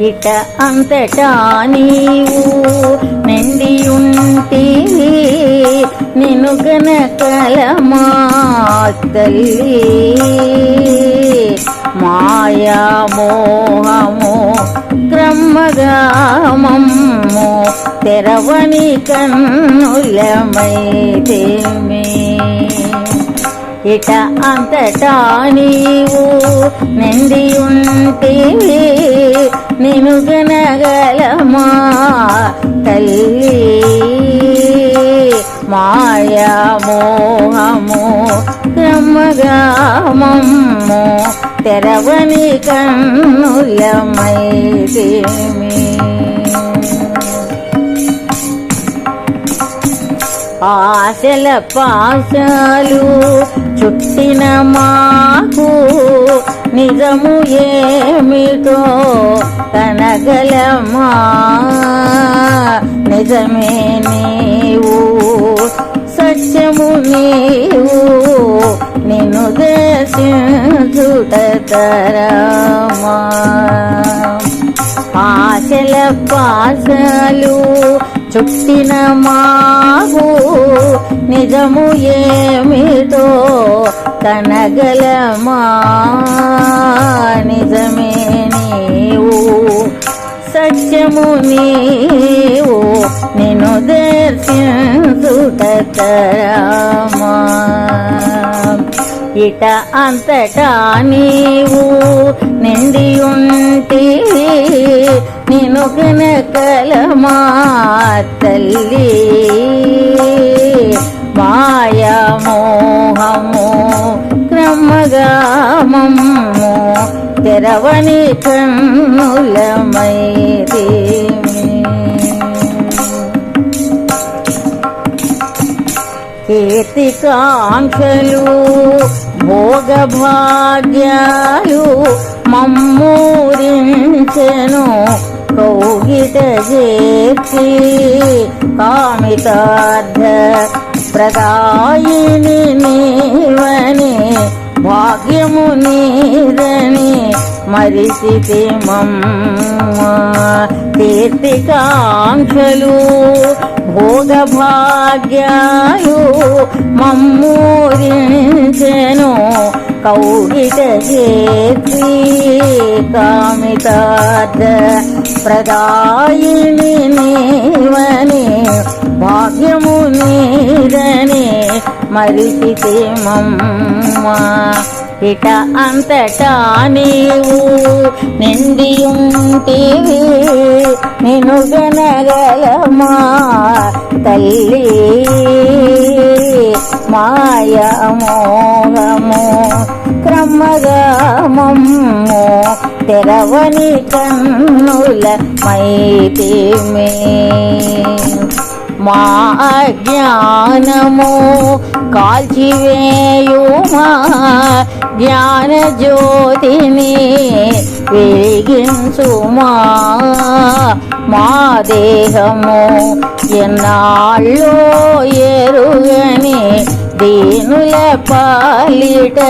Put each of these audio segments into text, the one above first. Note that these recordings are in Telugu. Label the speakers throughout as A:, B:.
A: ఇట అంతటా నీవు నిండి ఉంటివి నిన్ను గనకలమా తల్లి. మాయా మోహము క్రమగామము తెరవని కన్నులమైతేమే. ఇట అంతటా నీవు నిండి మోహము క్రమగామము తెరవని కన్నులమైదేమి ఆశల పాశాలు చుట్టిన మాకు నిజము ఏమిటో కనగలమా? నిజమే నీవు సత్యము నీవు నిన్ను దర్శించుట ఆశల పాసలు చుట్టిన మాకు నిజము ఏమిటో కనగలమా. నిజమే నీవు సత్యము నీవు నిన్ను దర్శించు తరమా ఇట అంతటా నీవు నిండి ఉంటివి నిన్ను కనకలమా తల్లి. మాయా మోహము క్రమగామము తెరవని కన్నులమైదేమి కీర్తికాంక్షలు భోగభాగ్యాలు మమ్మూరించెను. కౌగిట చేర్చి కామితార్థ ప్రదాయిని నీవని భాగ్యము నీదని మరిసితి మమ్మ. కీర్తికాంక్షలు భోగభాగ్యాలు మమ్మూరించెను కౌగిట చేతి కామితార్థ ప్రదాయిని నీవని భాగ్యము నీరని మరిచితే మమ్మ. ఇట అంతటా నీవు నిండి ఉంటివి. నిన్ను గనగలమా తల్లి. మాయ మోహము క్రమగమము తెరవని కన్నుల మైతిమే మా అజ్ఞానము కాల్చివేయుమా జ్ఞాన జ్యోతిని వెలిగించుమా మా దేహము ఎన్నాళ్ళో ఎరుగని దీనుల పాలిట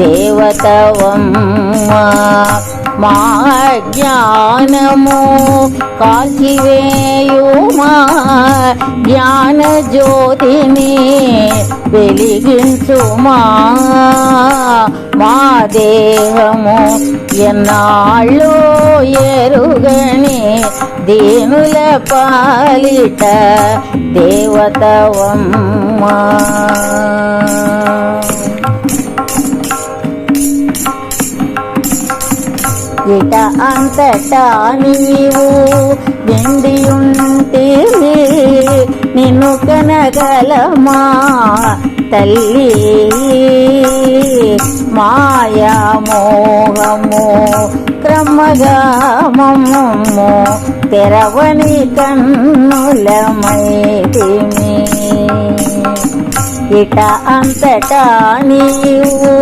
A: దేవతవమ్మ మా జ్ఞానము కాల్చివేయుమా జ్ఞాన జ్యోతిని వెలిగించుమా మా దేహము ఎన్నాళ్ళు ఎరుగని దీనుల పాలిట దేవతవమ్మా ఇట అంతటా నీవు నిండి ఉంటేవి నిన్ను కనగలమా తల్లి? మాయా మోహము క్రమగా క్రమగామము తెరవని కన్నులమైతిమి ఇట అంతటా నీవు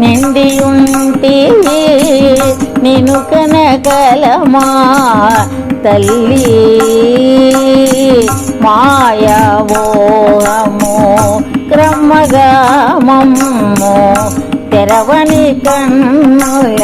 A: నిండి ఉంటివి నిన్ను కనగలమా తల్లి? మాయావోహము క్రమగామము తెరవని కన్నులమైతే